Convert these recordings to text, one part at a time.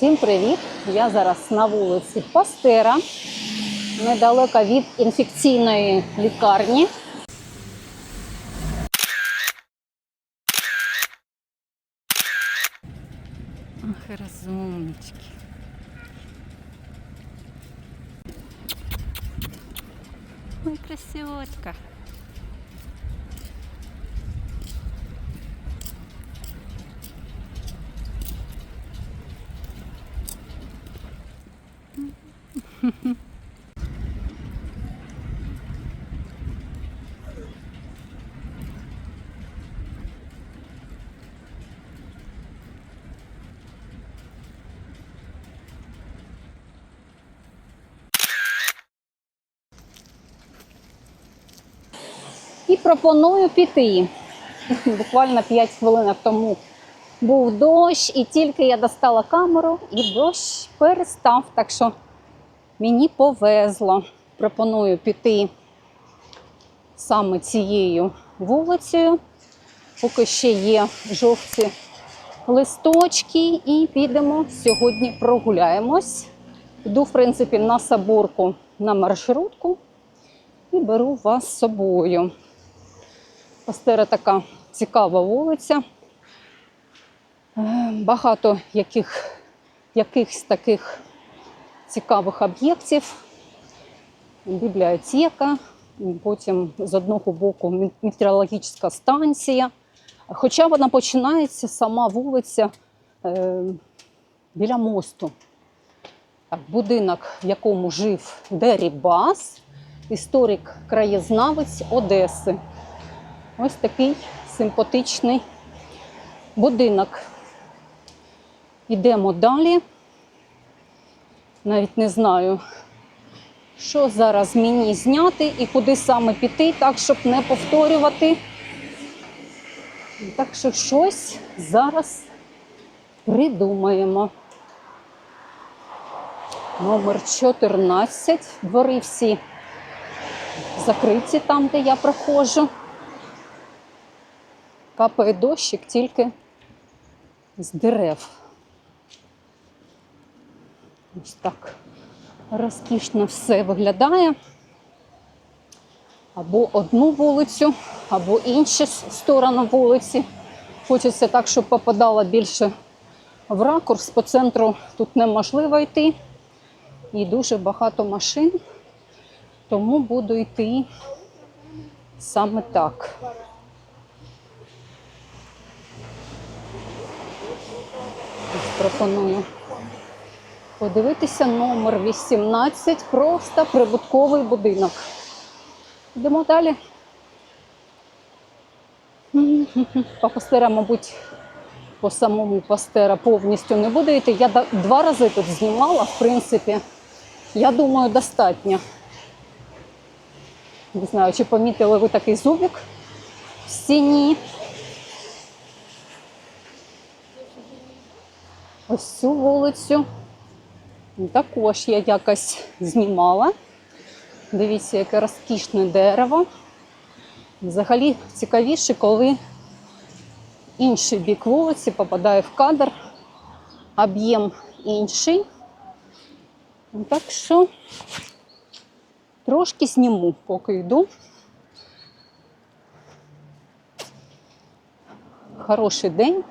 Всім привіт! Я зараз на вулиці Пастера, недалеко від інфекційної лікарні. Ах, розумнички. Ой, красивочка. І пропоную піти. Буквально 5 хвилин тому був дощ, і тільки я достала камеру, і дощ перестав. Так що мені повезло. Пропоную піти саме цією вулицею. Поки ще є жовті листочки, і підемо сьогодні прогуляємось. Йду, в принципі, на саборку на маршрутку і беру вас з собою. Пастера така цікава вулиця. Е, Багато яких, якихось таких цікавих об'єктів. Бібліотека, потім з одного боку мет- метеорологічна станція. Хоча вона починається сама вулиця е, біля мосту. Так, будинок, в якому жив Дерібас, історик краєзнавець Одеси. Ось такий симпатичний будинок. Йдемо далі. Навіть не знаю, що зараз мені зняти і куди саме піти, так, щоб не повторювати. Так що щось зараз придумаємо. Номер 14. Двори всі закриті там, де я проходжу. Капає дощик тільки з дерев. Ось так розкішно все виглядає. Або одну вулицю, або іншу сторону вулиці. Хочеться так, щоб попадало більше в ракурс. По центру тут неможливо йти. І дуже багато машин, тому буду йти саме так. Пропоную подивитися номер 18, просто прибутковий будинок. Йдемо далі. По пастера, мабуть, по самому пастера повністю не буду йти. Я два рази тут знімала, в принципі. Я думаю, достатньо. Не знаю, чи помітили ви такий зубик в стіні. Ось цю вулицю. Також я якось знімала. Дивіться, яке розкішне дерево. Взагалі цікавіше, коли інший бік вулиці попадає в кадр, об'єм інший. Так що трошки зніму, поки йду. Хороший день.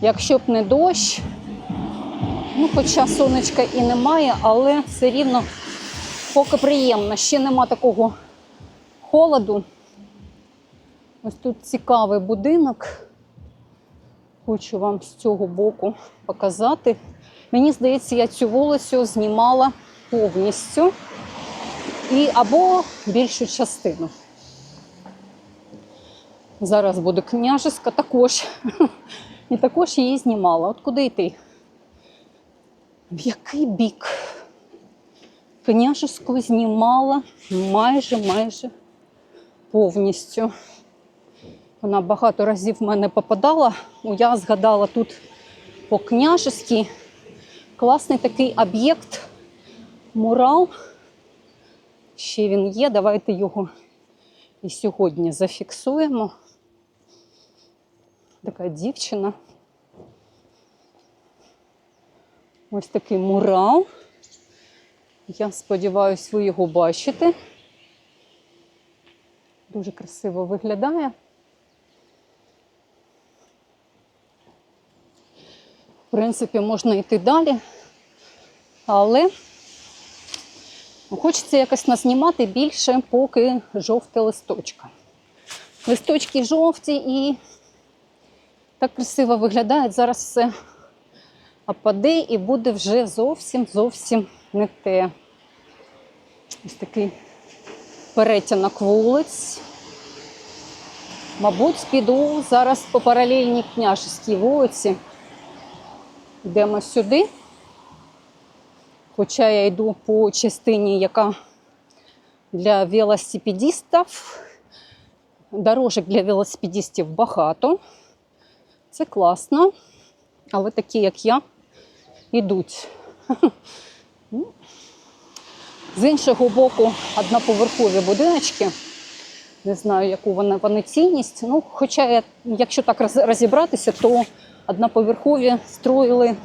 Якщо б не дощ, ну хоча сонечка і немає, але все рівно поки приємно. Ще нема такого холоду. Ось тут цікавий будинок. Хочу вам з цього боку показати. Мені здається, я цю вулицю знімала повністю і або більшу частину. Зараз буде княжеська також. І також її знімала. От куди йти? В який бік? Княжеську знімала майже майже повністю. Вона багато разів в мене попадала. Ну, Я згадала тут по княжеській класний такий об'єкт, мурал. Ще він є. Давайте його і сьогодні зафіксуємо. Така дівчина Ось такий мурал. Я сподіваюся, ви його бачите. Дуже красиво виглядає. В принципі, можна йти далі, але хочеться якось назнімати більше, поки жовте листочка. Листочки жовті і так красиво виглядають. Зараз все опаде і буде вже зовсім зовсім не те. Ось такий перетинок вулиць. Мабуть, піду зараз по паралельній княжеській вулиці. Йдемо сюди. Хоча я йду по частині, яка для велосипедистів. Дорожок для велосипедистів багато. Це класно. Але такі, як я, йдуть. З іншого боку, одноповерхові будиночки. Не знаю, яку вони, вони цінність. Ну, хоча, якщо так розібратися, то одноповерхові строїли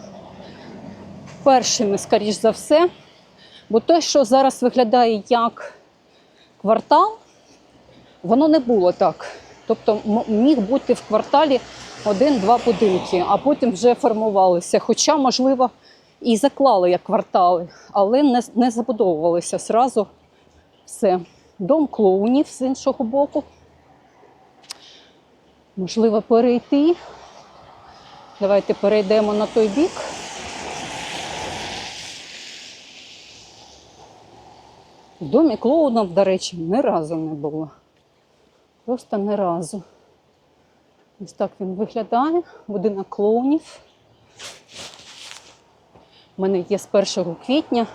першими, скоріш за все. Бо те, що зараз виглядає як квартал, воно не було так. Тобто міг бути в кварталі один-два будинки, а потім вже формувалися. Хоча, можливо, і заклали як квартали, але не, не забудовувалися зразу все. Дом клоунів з іншого боку. Можливо, перейти. Давайте перейдемо на той бік. В домі клоунів, до речі, ні разу не було. Просто ні разу. Ось так він виглядає. Будинок клоунів. У мене є з 1 квітня.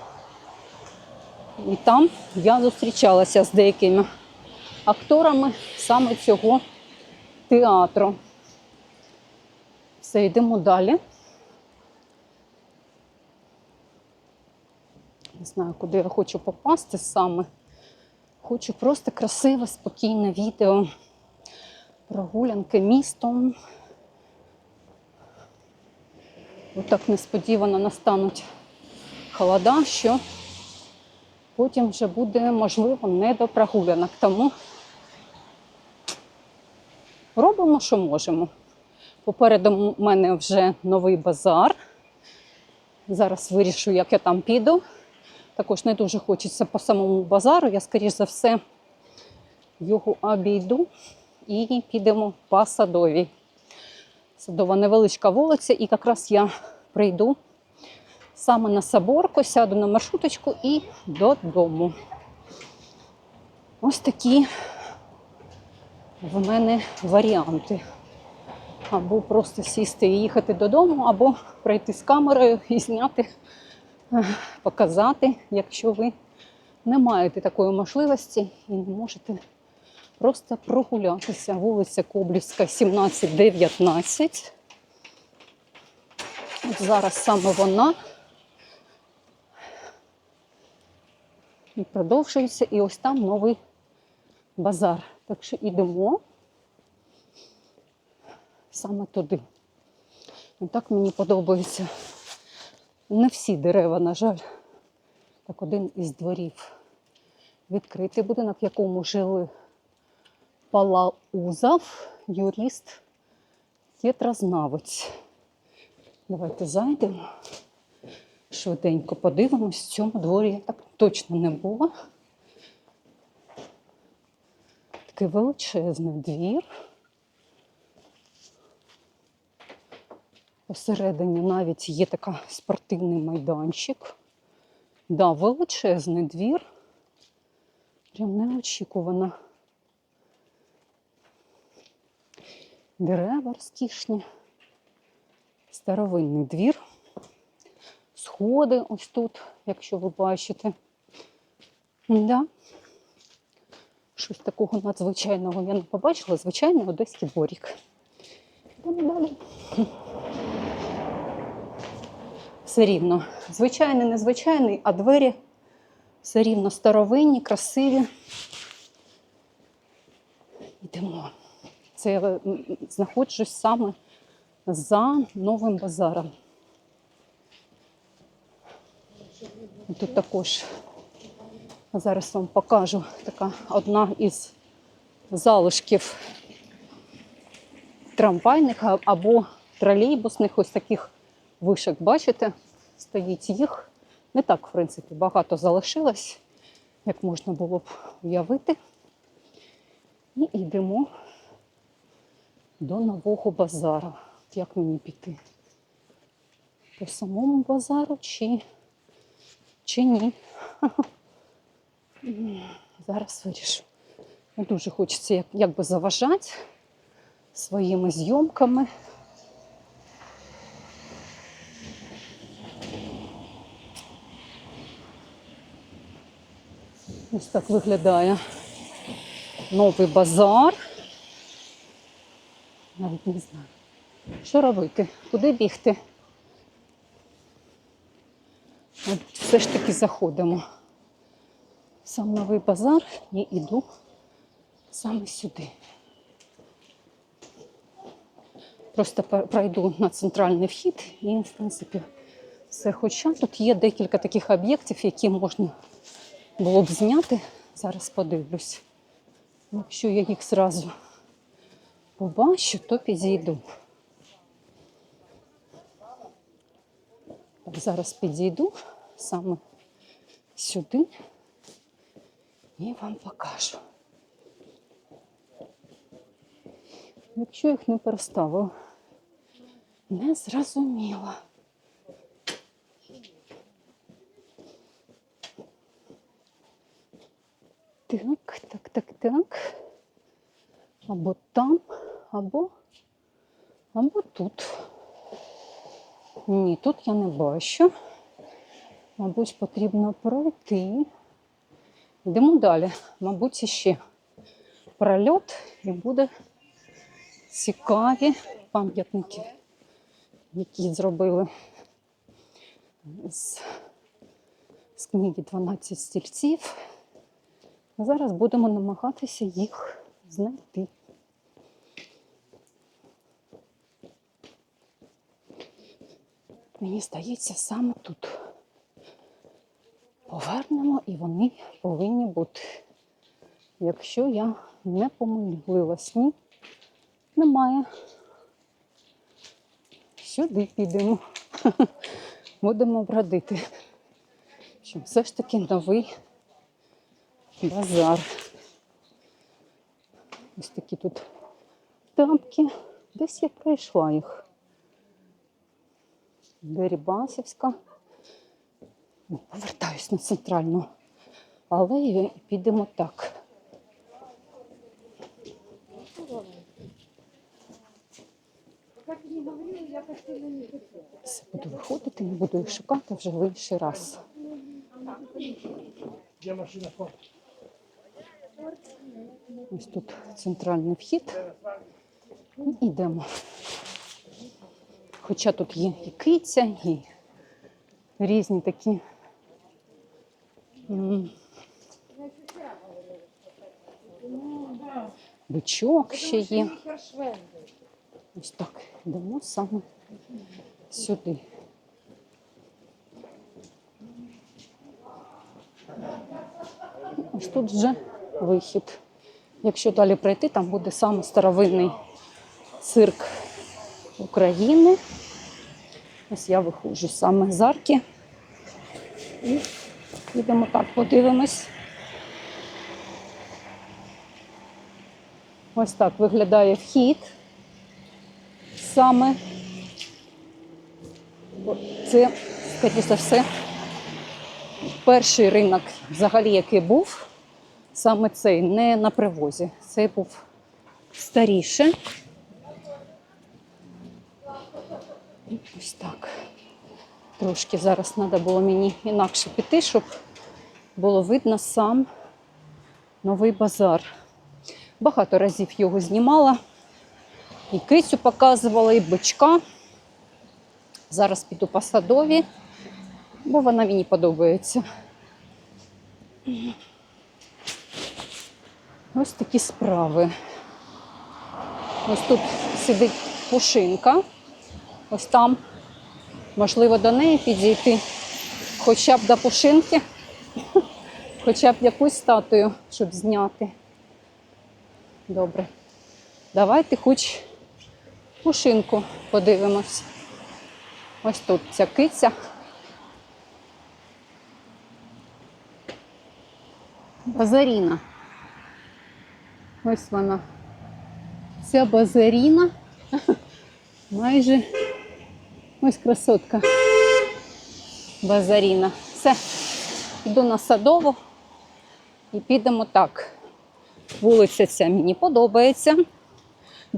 І там я зустрічалася з деякими акторами саме цього театру. Все, йдемо далі. Не знаю, куди я хочу попасти саме. Хочу просто красиве, спокійне відео. Прогулянки містом. Отак несподівано настануть холода, що потім вже буде, можливо, не до прогулянок. Тому робимо, що можемо. Попереду в мене вже новий базар. Зараз вирішу, як я там піду. Також не дуже хочеться по самому базару. Я, скоріш за все, його обійду і підемо по садовій. Садова невеличка вулиця, і якраз я прийду саме на Соборку, сяду на маршруточку і додому. Ось такі в мене варіанти. Або просто сісти і їхати додому, або прийти з камерою і зняти, е, показати, якщо ви не маєте такої можливості і не можете просто прогулятися. Вулиця Коблівська, 17-19. От зараз саме вона. І продовжується, і ось там новий базар. Так що йдемо саме туди. І так мені подобається. Не всі дерева, на жаль. Так, один із дворів. Відкритий будинок, в якому жили Палаузов, юрист, єтрознавець. Давайте зайдемо. Швиденько подивимось. В цьому дворі я так точно не була. Такий величезний двір. Посередині навіть є така спортивний майданчик. Да, величезний двір. Прям неочікувано. Дерева розкішні. Старовинний двір. Сходи ось тут, якщо ви бачите. Да. Щось такого надзвичайного я не побачила. Звичайний одеський дворік. Йдемо далі. Все рівно. Звичайний, незвичайний, а двері все рівно старовинні, красиві. Йдемо. Це я знаходжусь саме за новим базаром. Тут також зараз вам покажу така одна із залишків трамвайних або тролейбусних ось таких вишок. Бачите, стоїть їх. Не так, в принципі, багато залишилось, як можна було б уявити. І йдемо до нового базару. Як мені піти? По самому базару чи, чи ні? Зараз вирішу. Не дуже хочеться як, якби заважати своїми зйомками. Ось так виглядає новий базар. Навіть не знаю. Що робити? Куди бігти? От все ж таки заходимо. Сам новий базар і йду саме сюди. Просто пройду на центральний вхід і, в принципі, все. Хоча тут є декілька таких об'єктів, які можна було б зняти. Зараз подивлюсь. Якщо я їх зразу побачу, то підійду. Так, зараз підійду саме сюди і вам покажу. Якщо їх не переставив, не зрозуміла. Так, так, так, так. Або там, або, або тут. Ні, тут я не бачу. Мабуть, потрібно пройти. Йдемо далі. Мабуть, іще прольот і буде цікаві пам'ятники, які зробили з, з книги 12 стільців. Зараз будемо намагатися їх знайти. Мені здається, саме тут. Повернемо і вони повинні бути. Якщо я не помилилась, ні, немає. Сюди підемо. Будемо бродити. Що все ж таки новий базар. Ось такі тут тапки. Десь я пройшла їх. Дерибасівська. Ну, Повертаюсь на центральну алею і підемо так. Все, буду виходити, не буду їх шукати вже в інший раз. Ось тут центральний вхід. І йдемо. Хоча тут є і киця, і різні такі. Бичок ще є. Ось так. Йдемо саме сюди. Ось тут вже вихід. Якщо далі пройти, там буде саме старовинний цирк України. Ось я виходжу саме з арки. І підемо так, подивимось. Ось так виглядає вхід. Саме це, скоріше все, перший ринок, взагалі, який був, саме цей, не на привозі. Цей був старіше. Ось так. Трошки зараз треба було мені інакше піти, щоб було видно сам новий базар. Багато разів його знімала. І кицю показувала, і бичка. Зараз піду по садові, бо вона мені подобається. Ось такі справи. Ось тут сидить пушинка. Ось там, можливо, до неї підійти. хоча б до пушинки, хоча б якусь статую, щоб зняти. Добре. Давайте хоч пушинку подивимось. Ось тут ця киця. Базаріна. Ось вона. Ця базаріна. Майже ось красотка. Базаріна. Все. Йду на садову і підемо так. Вулиця ця мені подобається.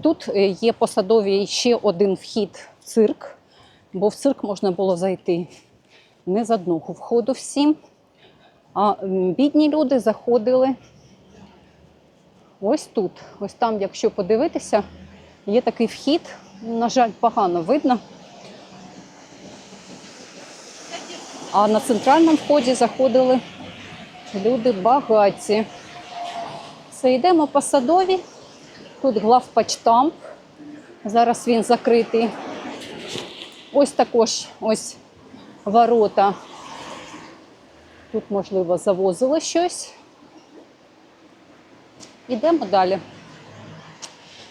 Тут е, є по садовій ще один вхід в цирк, бо в цирк можна було зайти не з одного входу всім. А бідні люди заходили ось тут. Ось там, якщо подивитися, є такий вхід. На жаль, погано видно. А на центральному вході заходили люди багаті. Все, йдемо по садові. Тут главпочтамп. Зараз він закритий. Ось також ось ворота. Тут, можливо, завозили щось. Йдемо далі.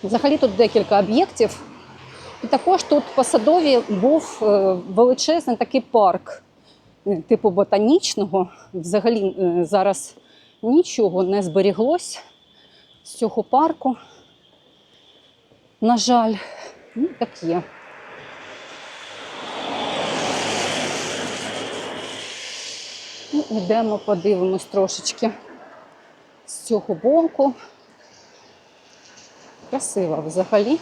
Взагалі тут декілька об'єктів. І також тут по садові був е, величезний такий парк, типу ботанічного. Взагалі е, зараз нічого не зберіглось з цього парку. На жаль, ну, так є. Ну, Йдемо, подивимось трошечки з цього боку. Красиво взагалі.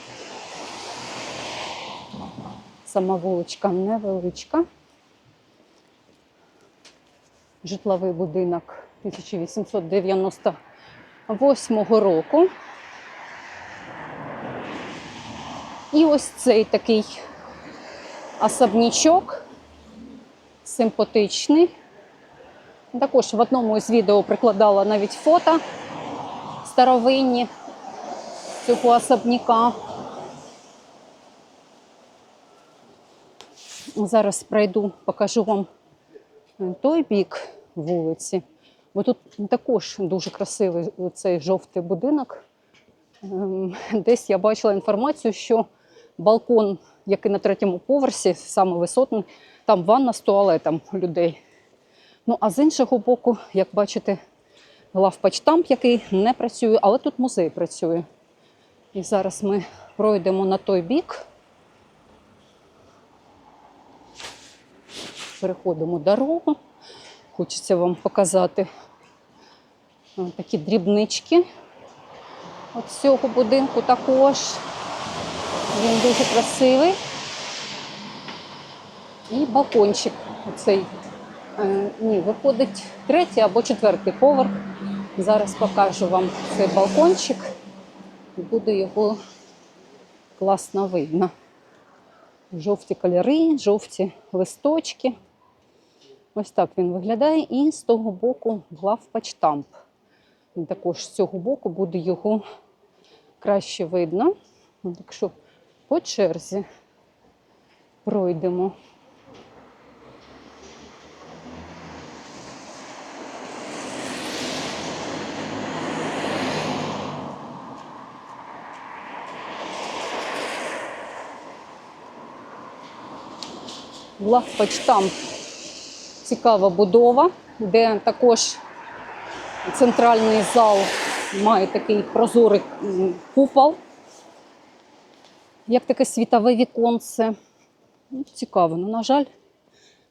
Сама вуличка невеличка. Житловий будинок 1898 року. І ось цей такий особнячок симпатичний. Також в одному із відео прикладала навіть фото старовинні цього особняка. Зараз пройду, покажу вам той бік вулиці, бо тут також дуже красивий цей жовтий будинок. Ем, Десь я бачила інформацію, що балкон, який на третьому поверсі, саме висотний, там ванна з туалетом людей. Ну а з іншого боку, як бачите, главпочтамп, який не працює, але тут музей працює. І зараз ми пройдемо на той бік. Переходимо дорогу. Хочеться вам показати е, такі дрібнички. От цього будинку також. Він дуже красивий. І балкончик оцей. Е, ні, виходить третій або четвертий поверх. Зараз покажу вам цей балкончик. Буде його класно видно. Жовті кольори, жовті листочки. Ось так він виглядає. І з того боку главпочтамп. Також з цього боку буде його краще видно. Ну, Так що по черзі пройдемо. Главпочтамп цікава будова, де також центральний зал має такий прозорий купол, як таке світове віконце. Ну, цікаво. Ну, на жаль,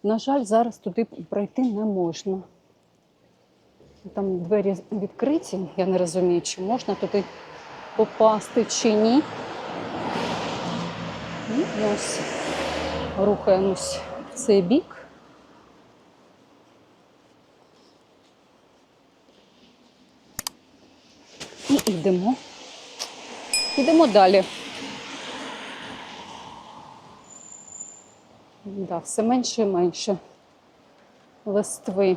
на жаль, зараз туди пройти не можна. Там двері відкриті, я не розумію, чи можна туди попасти чи ні. Ну, і ось рухаємось в цей бік. І йдемо. Йдемо далі. Да, все менше і менше листви.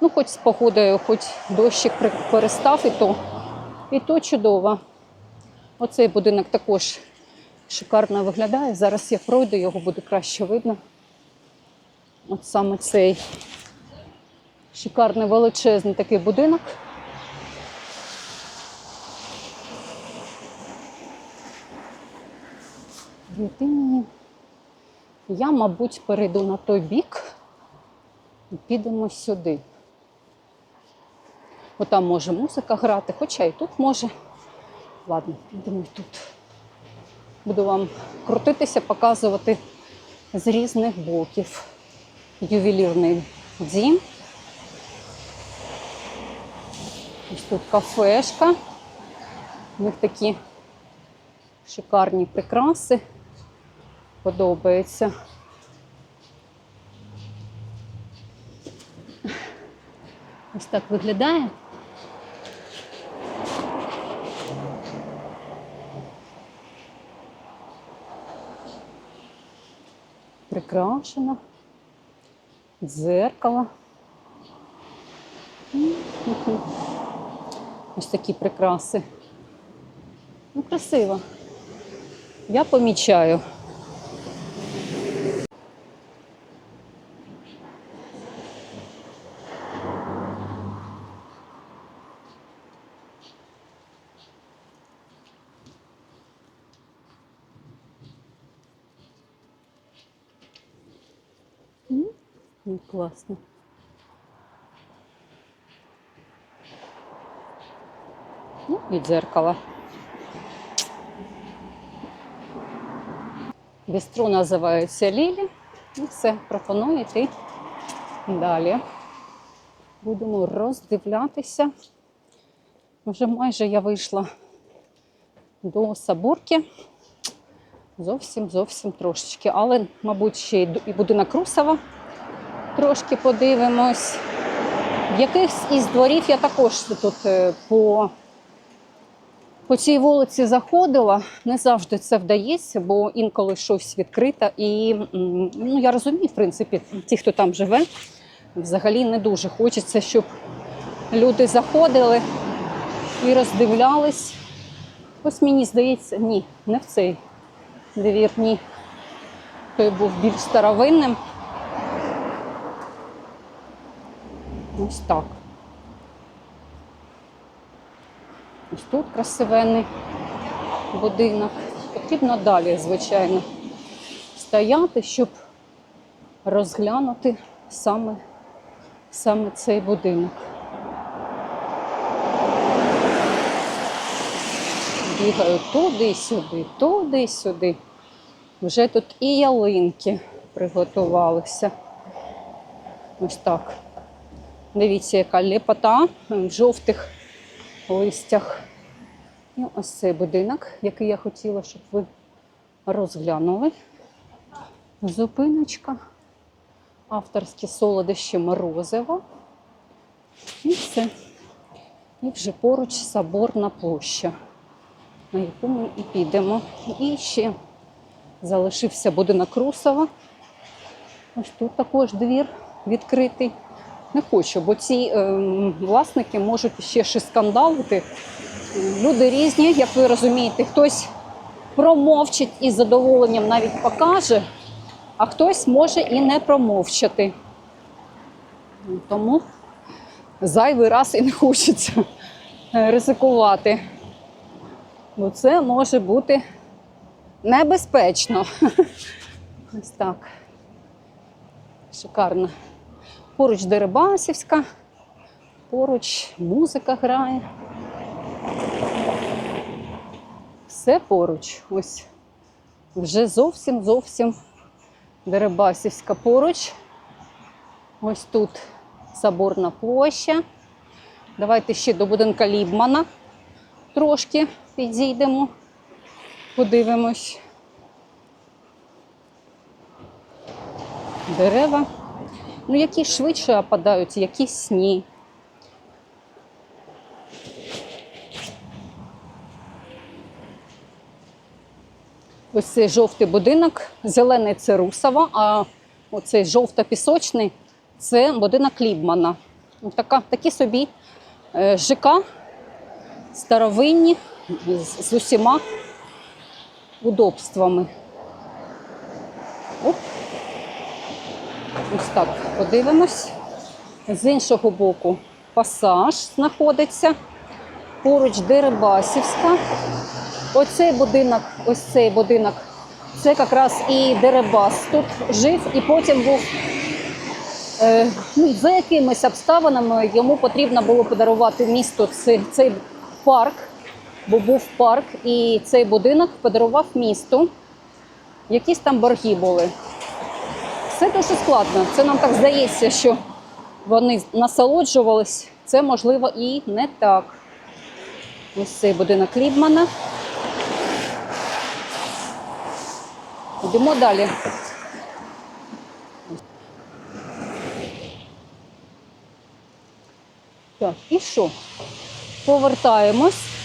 Ну, хоч з погодою, хоч дощик перестав, і то, і то чудово. Оцей будинок також шикарно виглядає. Зараз я пройду, його буде краще видно. От саме цей шикарний величезний такий будинок. Єдині. Я, мабуть, перейду на той бік і підемо сюди. Бо там може музика грати, хоча і тут може. Ладно, підемо і тут. Буду вам крутитися, показувати з різних боків. Ювелірний дім. Ось тут кафешка. У них такі шикарні прикраси. Подобається. Ось так виглядає. Прикрашено. Дзеркало. Ось такі прикраси. Ну, красиво. Я помічаю. М, Ну, класно. Ну, і дзеркало. Бістро називається Лілі. І все, пропоную йти далі. Будемо роздивлятися. Вже майже я вийшла до Сабурки. Зовсім зовсім трошечки. Але, мабуть, ще і будинок Русова трошки подивимось. В якихось із дворів я також тут е, по, по цій вулиці заходила. Не завжди це вдається, бо інколи щось відкрите. І ну, я розумію, в принципі, ті, хто там живе, взагалі не дуже хочеться, щоб люди заходили і роздивлялись. Ось мені здається, ні, не в цей двір, ні. Той був більш старовинним. Ось так. Ось тут красивенний будинок. Потрібно далі, звичайно, стояти, щоб розглянути саме, саме цей будинок. Бігаю туди-сюди, туди-сюди. Вже тут і ялинки приготувалися. Ось так. Дивіться, яка лепота в жовтих листях. І ось цей будинок, який я хотіла, щоб ви розглянули. Зупиночка. Авторські солодощі морозиво. І все. І вже поруч соборна площа, на яку ми і підемо. І ще залишився будинок Русова. Ось тут також двір відкритий. Не хочу, бо ці е, власники можуть ще щось скандалити. Люди різні, як ви розумієте, хтось промовчить із задоволенням навіть покаже, а хтось може і не промовчати. Тому зайвий раз і не хочеться е, ризикувати. Бо це може бути небезпечно. Ось так. Шикарно. Поруч Дерибасівська, поруч музика грає. Все поруч. Ось вже зовсім зовсім Дерибасівська поруч. Ось тут Соборна площа. Давайте ще до будинка Лібмана трошки підійдемо, подивимось. Дерева. Ну, які швидше опадають, якісь ні. Ось цей жовтий будинок, зелений це Русова, а оцей жовто-пісочний це будинок Лібмана. Така, такі собі е, ЖК старовинні з усіма удобствами. Оп. Ось так подивимось. З іншого боку пасаж знаходиться. Поруч Дерибасівська. Оцей будинок, ось цей будинок, це якраз і Дерибас тут жив, і потім був. Е, ну, за якимись обставинами йому потрібно було подарувати місту цей, цей парк, бо був парк, і цей будинок подарував місту. Якісь там борги були. Все дуже складно. Це нам так здається, що вони насолоджувались. Це можливо і не так. Ось цей будинок Лібмана. Йдемо далі. Так, і що? Повертаємось.